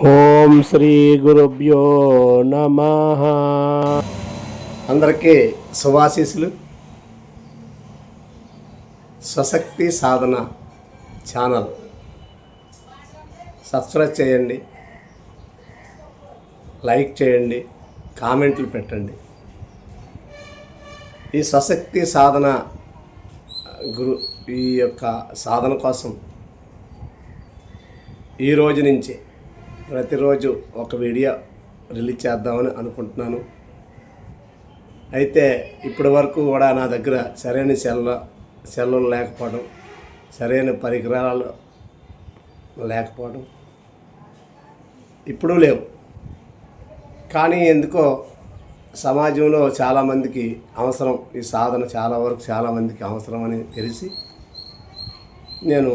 ఓం శ్రీ గురుభ్యో నమ. అందరికీ శుభాశీస్సులు స్వశక్తి సాధన ఛానల్. సబ్స్క్రైబ్ చేయండి. లైక్ చేయండి. కామెంట్లు పెట్టండి. ఈ స్వశక్తి సాధన గురు ఈ యొక్క సాధన కోసం ఈ రోజు నుంచి ప్రతిరోజు ఒక వీడియో రిలీజ్ చేద్దామని అనుకుంటున్నాను. అయితే ఇప్పటి వరకు కూడా నా దగ్గర సరైన సెల్ల సెల్లులు లేకపోవడం సరైన పరికరాలు లేకపోవడం ఇప్పుడు లేవు. కానీ ఎందుకో సమాజంలో చాలామందికి అవసరం ఈ సాధన చాలా వరకు చాలామందికి అవసరం అని తెలిసి నేను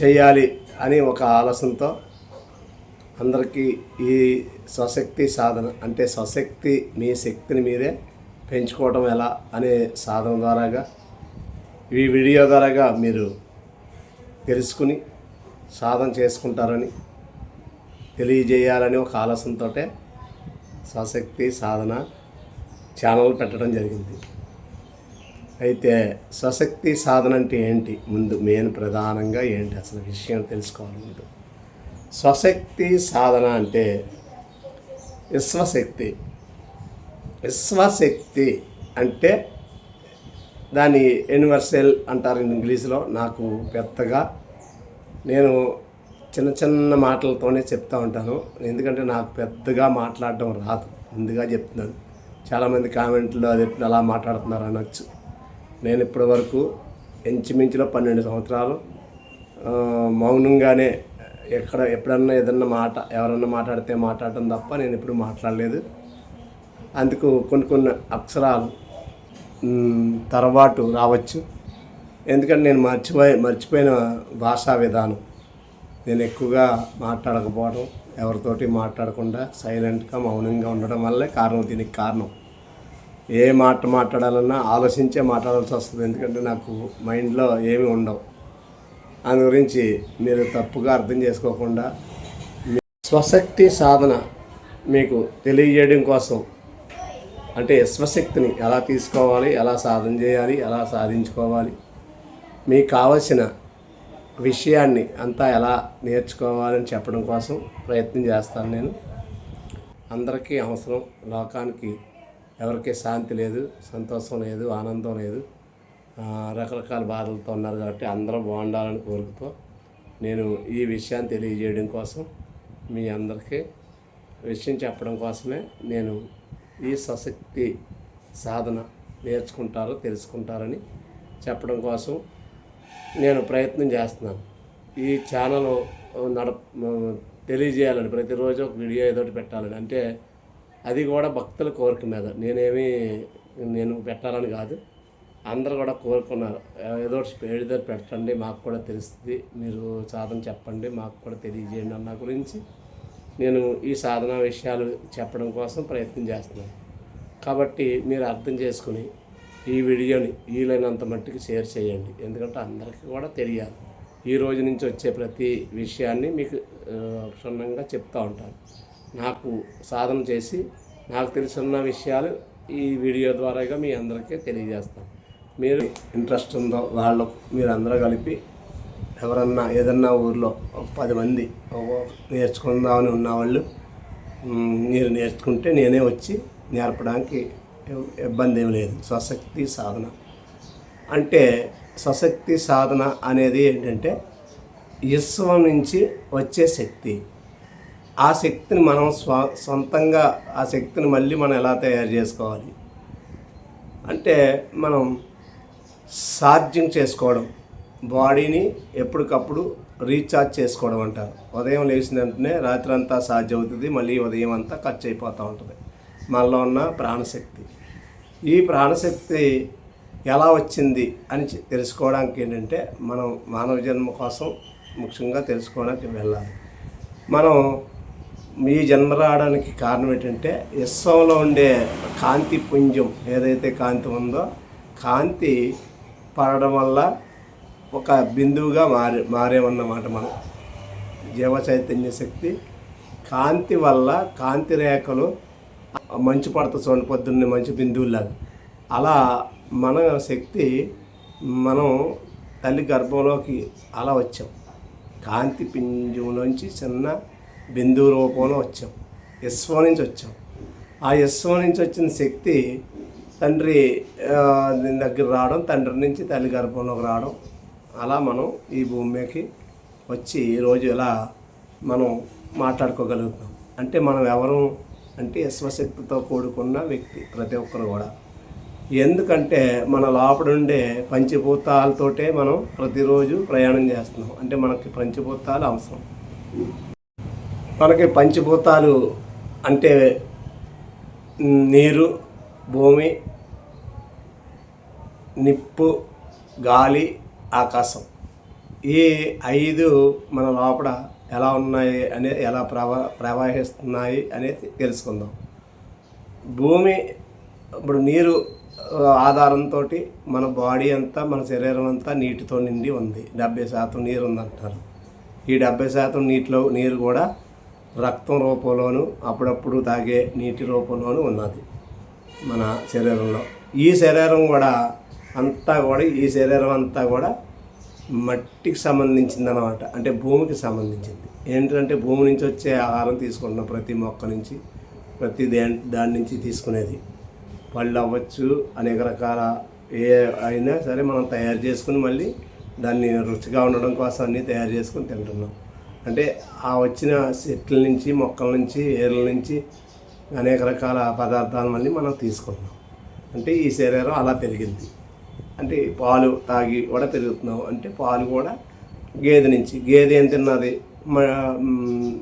చేయాలి అని ఒక ఆలోచనతో అందరికీ ఈ స్వశక్తి సాధన అంటే స్వశక్తి మీ శక్తిని మీరే పెంచుకోవడం ఎలా అనే సాధన ద్వారాగా ఈ వీడియో ద్వారాగా మీరు తెలుసుకుని సాధన చేసుకుంటారని తెలియజేయాలని ఒక ఆలోచనతో స్వశక్తి సాధన ఛానల్ పెట్టడం జరిగింది. అయితే స్వశక్తి సాధన అంటే ఏంటి? ముందు మెయిన్ ప్రధానంగా ఏంటి? అసలు విషయం తెలుసుకోవాలి స్వశక్తి సాధన అంటే విశ్వశక్తి. విశ్వశక్తి అంటే దాన్ని యూనివర్సల్ అంటారు ఇంగ్లీష్లో. నాకు పెద్దగా నేను చిన్న చిన్న మాటలతోనే చెప్తా ఉంటాను. ఎందుకంటే నాకు పెద్దగా మాట్లాడడం రాదు. ముందుగా చెప్తున్నాను. చాలామంది కామెంట్లో అది అలా మాట్లాడుతున్నారు అనొచ్చు. నేను ఇప్పటి వరకు ఇంచుమించులో పన్నెండు సంవత్సరాలు మౌనంగానే ఎక్కడ ఎప్పుడన్నా ఏదన్నా మాట ఎవరన్నా మాట్లాడితే మాట్లాడటం తప్ప నేను ఎప్పుడు మాట్లాడలేదు. అందుకు కొన్ని కొన్ని అక్షరాలు తర్వాటు రావచ్చు. ఎందుకంటే నేను మర్చిపోయి మర్చిపోయిన భాషా విధానం. నేను ఎక్కువగా మాట్లాడకపోవడం ఎవరితోటి మాట్లాడకుండా సైలెంట్గా మౌనంగా ఉండడం వల్లే కారణం దీనికి కారణం. ఏ మాట మాట్లాడాలన్నా ఆలోచించే మాట్లాడాల్సి వస్తుంది. ఎందుకంటే నాకు మైండ్లో ఏమీ ఉండవు. దాని గురించి మీరు తప్పుగా అర్థం చేసుకోకుండా మీ స్వశక్తి సాధన మీకు తెలియజేయడం కోసం అంటే స్వశక్తిని ఎలా తీసుకోవాలి ఎలా సాధన చేయాలి ఎలా సాధించుకోవాలి మీకు కావలసిన విషయాన్ని అంతా ఎలా నేర్చుకోవాలని చెప్పడం కోసం ప్రయత్నం చేస్తాను నేను. అందరికీ అవసరం లోకానికి ఎవరికి శాంతి లేదు సంతోషం లేదు ఆనందం లేదు. రకరకాల బాధలతో ఉన్నారు కాబట్టి అందరూ బాగుండాలని కోరుకుతూ నేను ఈ విషయాన్ని తెలియజేయడం కోసం మీ అందరికీ విషయం చెప్పడం కోసమే నేను ఈ సశక్తి సాధన నేర్చుకుంటారో తెలుసుకుంటారని చెప్పడం కోసం నేను ప్రయత్నం చేస్తున్నాను. ఈ ఛానల్ నడ తెలియజేయాలని ప్రతిరోజు ఒక వీడియో ఏదో పెట్టాలని. అంటే అది కూడా భక్తుల కోరిక మీద. నేనేమి నేను పెట్టాలని కాదు. అందరూ కూడా కోరుకున్నారు. ఏదో ఒకటి ఏదో పెట్టండి మాకు కూడా తెలుస్తుంది. మీరు సాధన చెప్పండి మాకు కూడా తెలియజేయండి అన్న గురించి నేను ఈ సాధన విషయాలు చెప్పడం కోసం ప్రయత్నం చేస్తున్నాను. కాబట్టి మీరు అర్థం చేసుకుని ఈ వీడియోని వీలైనంత మట్టుకు షేర్ చేయండి. ఎందుకంటే అందరికీ కూడా తెలియాలి. ఈ రోజు నుంచి వచ్చే ప్రతి విషయాన్ని మీకు క్షుణ్ణంగా చెప్తూ ఉంటాను. నాకు సాధన చేసి నాకు తెలిసిన విషయాలు ఈ వీడియో ద్వారాగా మీ అందరికీ తెలియజేస్తాను. మీరు ఇంట్రెస్ట్ ఉందో వాళ్ళు మీరు అందరూ కలిపి ఎవరన్నా ఏదన్నా ఊర్లో ఒక పది మంది నేర్చుకుందామని ఉన్నవాళ్ళు మీరు నేర్చుకుంటే నేనే వచ్చి నేర్పడానికి ఇబ్బంది ఏమి లేదు. స్వశక్తి సాధన. అంటే స్వశక్తి సాధన అనేది ఏంటంటే విశ్వం నుంచి వచ్చే శక్తి. ఆ శక్తిని మనం స్వ సొంతంగా ఆ శక్తిని మళ్ళీ మనం ఎలా తయారు చేసుకోవాలి? అంటే మనం ఛార్జింగ్ చేసుకోవడం. బాడీని ఎప్పటికప్పుడు రీఛార్జ్ చేసుకోవడం అంటారు. ఉదయం లేచిన వెంటనే రాత్రి అంతా ఛార్జ్ అవుతుంది మళ్ళీ ఉదయం అంతా ఖర్చు అయిపోతూ ఉంటుంది. మనలో ఉన్న ప్రాణశక్తి. ఈ ప్రాణశక్తి ఎలా వచ్చింది అని తెలుసుకోవడానికి ఏంటంటే మనం మానవ జన్మ కోసం ముఖ్యంగా తెలుసుకోవడానికి వెళ్ళాలి. మనం మీ జన్మ రావడానికి కారణం ఏంటంటే విశ్వంలో ఉండే కాంతి పుంజం ఏదైతే కాంతి ఉందో కాంతి పడడం వల్ల ఒక బిందువుగా మారే మారేమన్నమాట మనం. జీవ చైతన్య శక్తి కాంతి వల్ల కాంతి రేఖలు మంచు పడుతుంది చూడండి పొద్దున్నే మంచి బిందువులాగా అలా మన శక్తి మనం తల్లి గర్భంలోకి అలా వచ్చాం. కాంతి పింజంలోంచి చిన్న బిందువు రూపంలో వచ్చాం. విశ్వం నుంచి వచ్చాం. ఆ విశ్వం నుంచి వచ్చిన శక్తి తండ్రి దీని దగ్గర రావడం తండ్రి నుంచి తల్లి గర్భంలోకి రావడం అలా మనం ఈ భూమి మీదకి వచ్చి ఈరోజు ఇలా మనం మాట్లాడుకోగలుగుతాం అంటే మనం ఎవరు అంటే విశ్వశక్తితో కూడుకున్న వ్యక్తి ప్రతి ఒక్కరు కూడా. ఎందుకంటే మన లోపడుండే పంచభూతాలతోటే మనం ప్రతిరోజు ప్రయాణం చేస్తున్నాం. అంటే మనకి పంచభూతాలు అవసరం. మనకి పంచభూతాలు అంటే నీరు భూమి నిప్పు గాలి ఆకాశం. ఈ ఐదు మన లోపల ఎలా ఉన్నాయి అనేది ఎలా ప్రవా ప్రవహిస్తున్నాయి అనేది తెలుసుకుందాం. భూమి ఇప్పుడు నీరు ఆధారంతో మన బాడీ అంతా మన శరీరం అంతా నీటితో నిండి ఉంది. డెబ్బై శాతం నీరు ఉందంటారు. ఈ డెబ్బై శాతం నీటిలో నీరు కూడా రక్తం రూపంలోను అప్పుడప్పుడు తాగే నీటి రూపంలోనూ ఉన్నది. మన శరీరంలో. ఈ శరీరం కూడా అంతా కూడా ఈ శరీరం అంతా కూడా మట్టికి సంబంధించింది అనమాట అంటే భూమికి సంబంధించింది. ఏంటంటే భూమి నుంచి వచ్చే ఆహారం తీసుకుంటున్నాం ప్రతి మొక్క నుంచి ప్రతి దాని నుంచి తీసుకునేది. పళ్ళు అవ్వచ్చు అనేక రకాల ఏ అయినా సరే మనం తయారు చేసుకుని మళ్ళీ దాన్ని రుచిగా ఉండడం కోసం అన్నీ తయారు చేసుకుని తింటున్నాం. అంటే ఆ వచ్చిన చెట్ల నుంచి మొక్కల నుంచి ఏర్ల నుంచి అనేక రకాల పదార్థాలు మళ్ళీ మనం తీసుకుంటున్నాం. అంటే ఈ శరీరం అలా పెరిగింది. అంటే పాలు తాగి కూడా పెరుగుతున్నాం అంటే పాలు కూడా గేదె నుంచి గేదె ఏం తిన్నది? మ-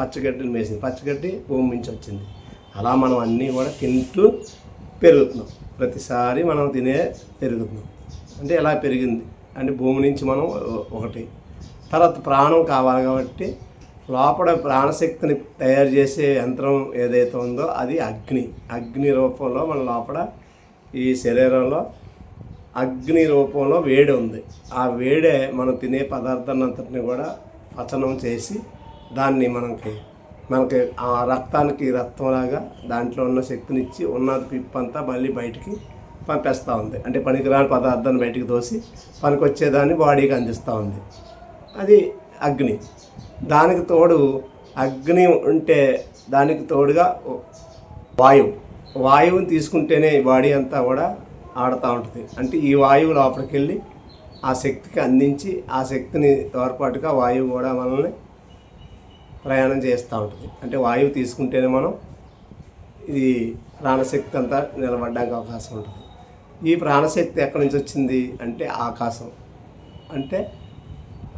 పచ్చగడ్డిని వేసింది పచ్చగడ్డి భూమి నుంచి వచ్చింది. అలా మనం అన్నీ కూడా తింటూ పెరుగుతున్నాం. ప్రతిసారి మనం తినే పెరుగుతున్నాం. అంటే ఎలా పెరిగింది? అంటే భూమి నుంచి మనం ఒకటి. తర్వాత ప్రాణం కావాలి కాబట్టి లోపల ప్రాణశక్తిని తయారు చేసే యంత్రం ఏదైతే ఉందో అది అగ్ని. అగ్ని రూపంలో మన లోపల ఈ శరీరంలో అగ్ని రూపంలో వేడి ఉంది. ఆ వేడే మనం తినే పదార్థాన్ని అంతటిని కూడా పచనం చేసి దాన్ని మనకి మనకి ఆ రక్తానికి రక్తంలాగా దాంట్లో ఉన్న శక్తినిచ్చి ఉన్న పిప్పంతా మళ్ళీ బయటికి పంపేస్తూ ఉంది. అంటే పనికిరాని పదార్థాన్ని బయటికి తోసి పనికొచ్చేదాన్ని బాడీకి అందిస్తూ ఉంది. అది అగ్ని. దానికి తోడు అగ్ని ఉంటే దానికి తోడుగా వాయువు. వాయువుని తీసుకుంటేనే ఈ బాడీ అంతా కూడా ఆడుతూ ఉంటుంది. అంటే ఈ వాయువు లోపలికి వెళ్ళి ఆ శక్తికి అందించి ఆ శక్తిని తోడ్పాటుగా వాయువు కూడా మనల్ని ప్రయాణం చేస్తూ ఉంటుంది. అంటే వాయువు తీసుకుంటేనే మనం ఇది ప్రాణశక్తి అంతా నిలబడడానికి అవకాశం ఉంటుంది. ఈ ప్రాణశక్తి ఎక్కడి నుంచి వచ్చింది అంటే ఆకాశం. అంటే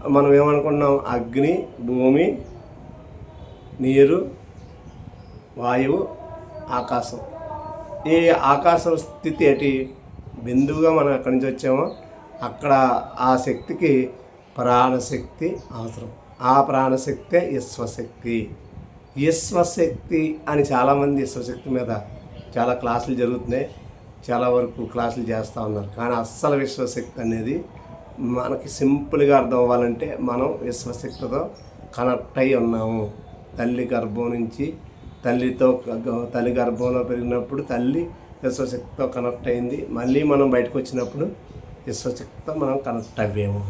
మనం ఏమనుకున్నాం అగ్ని భూమి నీరు వాయువు ఆకాశం. ఈ ఆకాశం స్థితి ఏంటి? బిందువుగా మనం ఎక్కడి నుంచి వచ్చామో అక్కడ ఆ శక్తికి ప్రాణశక్తి అవసరం. ఆ ప్రాణశక్తే విశ్వశక్తి. విశ్వశక్తి అని చాలామంది విశ్వశక్తి మీద చాలా క్లాసులు జరుగుతున్నాయి. చాలా వరకు క్లాసులు చేస్తూ ఉన్నారు. కానీ అస్సలు విశ్వశక్తి అనేది మనకి సింపుల్గా అర్థం అవ్వాలంటే మనం విశ్వశక్తితో కనెక్ట్ అయి ఉన్నాము. తల్లి గర్భం నుంచి తల్లితో తల్లి గర్భంలో పెరిగినప్పుడు తల్లి విశ్వశక్తితో కనెక్ట్ అయింది. మళ్ళీ మనం బయటకు వచ్చినప్పుడు విశ్వశక్తితో మనం కనెక్ట్ అవ్వేము.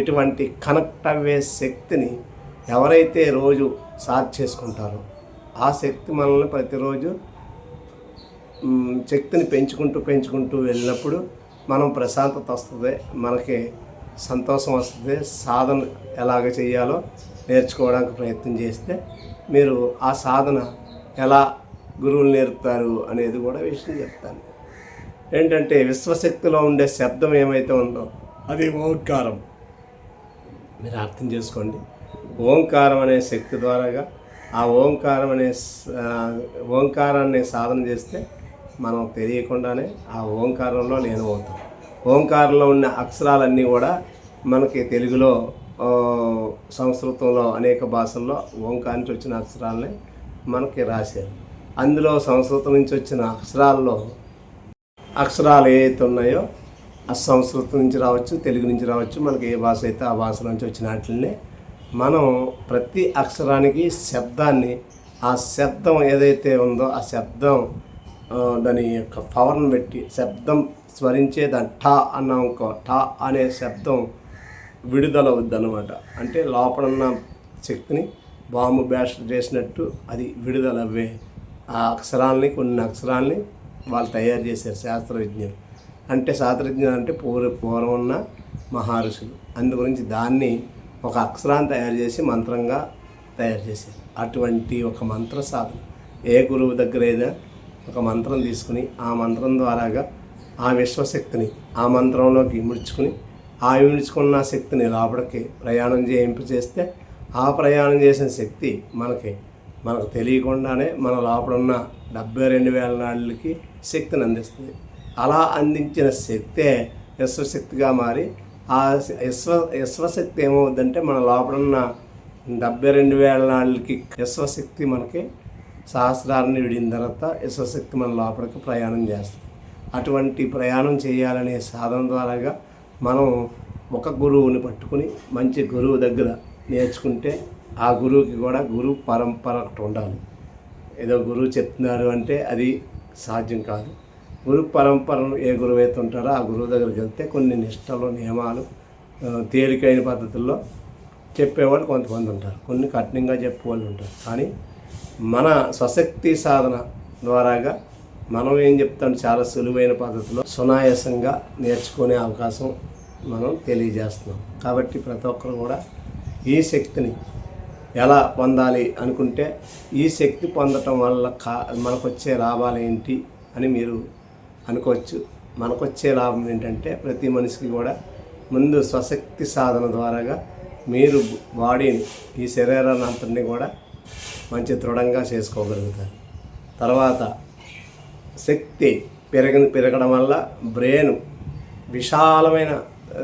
ఇటువంటి కనెక్ట్ అవ్వే శక్తిని ఎవరైతే రోజు సాధ్ చేసుకుంటారో ఆ శక్తి మనల్ని ప్రతిరోజు శక్తిని పెంచుకుంటూ పెంచుకుంటూ వెళ్ళినప్పుడు మనం ప్రశాంతత వస్తుంది. మనకి సంతోషం వస్తుంది. సాధన ఎలాగ చేయాలో నేర్చుకోవడానికి ప్రయత్నం చేస్తే మీరు ఆ సాధన ఎలా గురువులు నేర్పుతారు అనేది కూడా విషయం చెప్తాను. ఏంటంటే విశ్వశక్తిలో ఉండే శబ్దం ఏమైతే ఉందో అది ఓంకారం. మీరు అర్థం చేసుకోండి. ఓంకారం అనే శక్తి ద్వారాగా ఆ ఓంకారం అనే ఓంకారాన్ని సాధన చేస్తే మనం తెలియకుండానే ఆ ఓంకారంలో నేను అవుతాం. ఓంకారంలో ఉన్న అక్షరాలన్నీ కూడా మనకి తెలుగులో సంస్కృతంలో అనేక భాషల్లో ఓంకార నుంచి వచ్చిన అక్షరాలని మనకి రాశారు. అందులో సంస్కృతం నుంచి వచ్చిన అక్షరాల్లో అక్షరాలు ఏవైతే ఉన్నాయో ఆ సంస్కృతం నుంచి రావచ్చు తెలుగు నుంచి రావచ్చు మనకి ఏ భాష అయితే ఆ భాష నుంచి వచ్చిన వాటిని మనం ప్రతి అక్షరానికి శబ్దాన్ని ఆ శబ్దం ఏదైతే ఉందో ఆ శబ్దం దాని యొక్క పవర్ని పెట్టి శబ్దం స్మరించే దాని టా అన్నాం ఒక ట అనే శబ్దం విడుదల అనమాట అంటే లోపల ఉన్న శక్తిని బాంబు బ్యాస్ట్ చేసినట్టు అది విడుదల అవే ఆ అక్షరాలని కొన్ని అక్షరాలని వాళ్ళు తయారు చేశారు శాస్త్రవిజ్ఞులు అంటే శాస్త్రజ్ఞులు అంటే పూర్వ పూర్వం ఉన్న మహర్షులు. అందు గురించి దాన్ని ఒక అక్షరాన్ని తయారు చేసి మంత్రంగా తయారు చేశారు. అటువంటి ఒక మంత్ర సాధన. ఏ గురువు దగ్గర ఏదైనా ఒక మంత్రం తీసుకుని ఆ మంత్రం ద్వారాగా ఆ విశ్వశక్తిని ఆ మంత్రంలోకి ఇముడ్చుకుని ఆ ఇముడ్చుకున్న శక్తిని లోపలికి ప్రయాణం చేయింపు చేస్తే ఆ ప్రయాణం చేసిన శక్తి మనకి మనకు తెలియకుండానే మన లోపల ఉన్న డెబ్బై రెండు వేల నాళ్ళకి శక్తిని అందిస్తుంది. అలా అందించిన శక్తే విశ్వశక్తిగా మారి ఆ విశ్వ విశ్వశక్తి ఏమవుద్దంటే మన లోపల ఉన్న డెబ్బై రెండు వేల నాళ్ళకి విశ్వశక్తి మనకి సహస్రాన్ని విడిన తర్వాత విశ్వశక్తి మన లోపలికి ప్రయాణం చేస్తుంది. అటువంటి ప్రయాణం చేయాలనే సాధన ద్వారాగా మనం ఒక గురువుని పట్టుకుని మంచి గురువు దగ్గర నేర్చుకుంటే ఆ గురువుకి కూడా గురువు పరంపర ఒకటి ఉండాలి. ఏదో గురువు చెప్తున్నారు అంటే అది సాధ్యం కాదు. గురు పరంపరను ఏ గురువు అయితే ఉంటారో ఆ గురువు దగ్గరికి వెళ్తే కొన్ని నిష్టలు నియమాలు తేలికైన పద్ధతుల్లో చెప్పేవాళ్ళు కొంతమంది ఉంటారు. కొన్ని కఠినంగా చెప్పేవాళ్ళు ఉంటారు. కానీ మన స్వశక్తి సాధన ద్వారాగా మనం ఏం చెప్తాం? చాలా సులువైన పద్ధతిలో సునాయాసంగా నేర్చుకునే అవకాశం మనం తెలియజేస్తున్నాం. కాబట్టి ప్రతి ఒక్కరు కూడా ఈ శక్తిని ఎలా పొందాలి అనుకుంటే ఈ శక్తి పొందటం వల్ల కా మనకు వచ్చే లాభాలు ఏంటి అని మీరు అనుకోవచ్చు. మనకు వచ్చే లాభం ఏంటంటే ప్రతి మనిషికి కూడా ముందు స్వశక్తి సాధన ద్వారాగా మీరు బాడీని ఈ శరీరాన్ని అంతటిని కూడా మంచి దృఢంగా చేసుకోగలుగుతారు. తర్వాత శక్తి పెరగ పెరగడం వల్ల బ్రెయిన్ విశాలమైన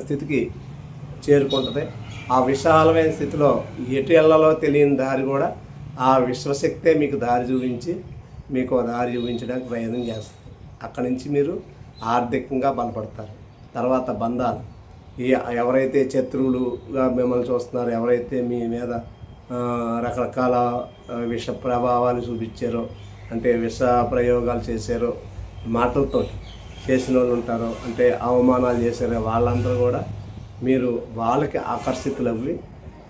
స్థితికి చేరుకుంటుంది. ఆ విశాలమైన స్థితిలో ఎటు ఎల్లలో తెలియని దారి కూడా ఆ విశ్వశక్తే మీకు దారి చూపించి మీకు దారి చూపించడానికి ప్రయత్నం చేస్తుంది. అక్కడి నుంచి మీరు ఆర్థికంగా బలపడతారు. తర్వాత బంధాలు. ఈ ఎవరైతే శత్రువులుగా మిమ్మల్ని చూస్తున్నారో ఎవరైతే మీ మీద రకరకాల విష ప్రభావాలు చూపించారో అంటే విష ప్రయోగాలు చేశారో మాటలతో చేసిన వాళ్ళు ఉంటారో అంటే అవమానాలు చేశారో వాళ్ళందరూ కూడా మీరు వాళ్ళకి ఆకర్షితులవ్వి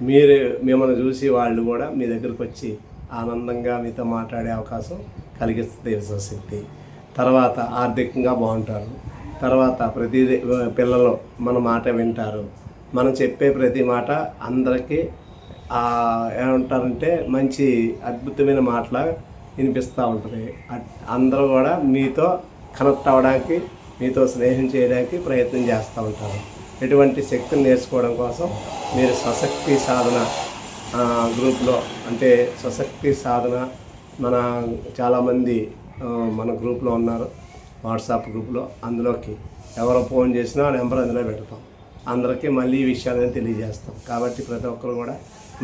మీరు మిమ్మల్ని చూసి వాళ్ళు కూడా మీ దగ్గరికి వచ్చి ఆనందంగా మీతో మాట్లాడే అవకాశం కలిగిస్తుంది విశ్వశక్తి. తర్వాత ఆర్థికంగా బాగుంటారు. తర్వాత ప్రతి పిల్లలు మన మాట వింటారు. మనం చెప్పే ప్రతి మాట అందరికీ ఏమంటారంటే మంచి అద్భుతమైన మాటలా వినిపిస్తూ ఉంటుంది. అందరూ కూడా మీతో కనెక్ట్ అవ్వడానికి మీతో స్నేహం చేయడానికి ప్రయత్నం చేస్తూ ఉంటారు. ఎటువంటి శక్తిని నేర్చుకోవడం కోసం మీరు స్వశక్తి సాధన గ్రూప్లో అంటే స్వశక్తి సాధన మన చాలామంది మన గ్రూప్లో ఉన్నారు. వాట్సాప్ గ్రూప్లో అందులోకి ఎవరు ఫోన్ చేసినా ఆ నెంబర్ అందులో పెడతాం. అందరికీ మళ్ళీ ఈ విషయాలను తెలియజేస్తాం. కాబట్టి ప్రతి ఒక్కరు కూడా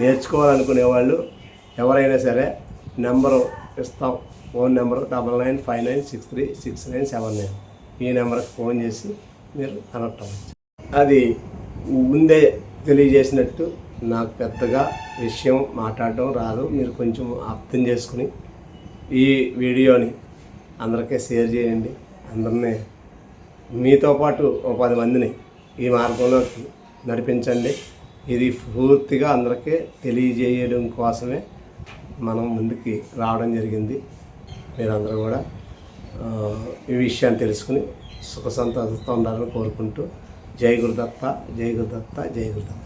నేర్చుకోవాలనుకునే వాళ్ళు ఎవరైనా సరే నెంబరు ఇస్తాం. Phone number double nine five nine six three six nine seven nine. ఈ నెంబర్కి ఫోన్ చేసి మీరు కనెక్ట్ అవ్వచ్చు. అది ముందే తెలియజేసినట్టు నాకు పెద్దగా విషయం మాట్లాడడం రాదు. మీరు కొంచెం అర్థం చేసుకుని ఈ వీడియోని అందరికీ షేర్ చేయండి. అందరినీ మీతో పాటు ఒక పది మందిని ఈ మార్గంలోకి నడిపించండి. ఇది పూర్తిగా అందరికీ తెలియజేయడం కోసమే మనం ముందుకి రావడం జరిగింది. మీరందరూ కూడా ఈ విషయాన్ని తెలుసుకుని సుఖ సంతోషంతో ఉండాలని కోరుకుంటూ జై గురుదత్త జై గురుదత్త జై గురుదత్త.